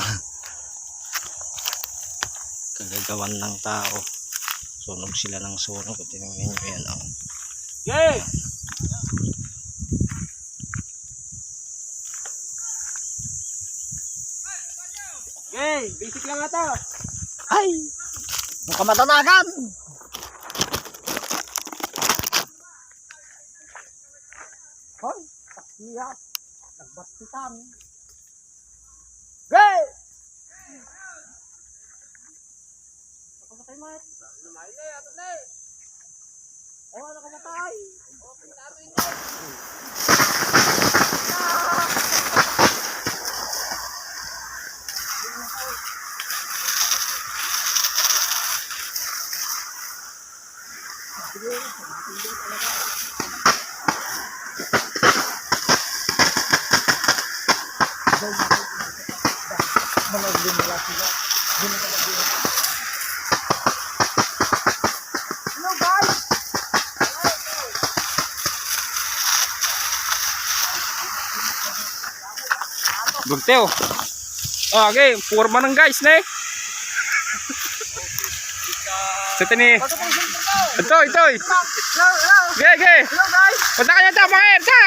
Kagagawan ng tao. Sunog sila ng sunog. Tinignan nyo yan. Oh. Yay! Yay! Basic lang ata. Ay! Mukhang matanagan! Hoy! Takiya! Nagbatitan! Yay! Ako matay, Mat. Lumayo na, ato na eh. Oh, nakamatay. Oh, pinatay niya. Hello, Bugteo! Oh, okay. Purma ng guys, ne? Sa tini. Ito. Ito, ito. Hello, hello! Punta ka dyan, bakit? Ta!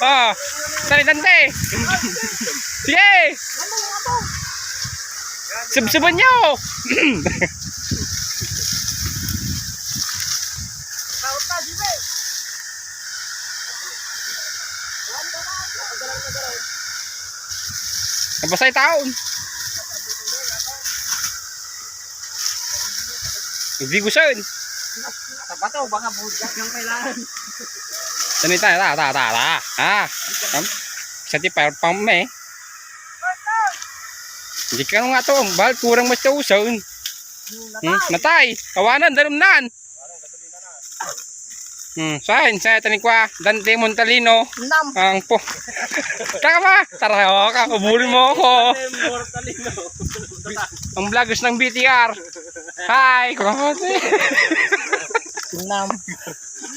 Oh, tani tante. Sige! Ano? Subsuban niyo! Tawag ta, Jibe! Alam ka na, nakagalaw na galaw. Napasay taon. Hindi ko saan. Tapat to, baka budyak yung kailangan. Tani ta, ta, ta, ta, ta. Ha? Sa ti power pump eh. Hindi ka nga to, bahal kurang mas tausan. Hmm, natay, kawanan, dalumnan. Hmm, saan, sa tani kwa, Dante Montalino. Nam! Ang po. Taka ba? Tara, oh, kakabulin mo ako. Mortalino. Ang vloggers ng BTR. Hi, kumamati. Nam.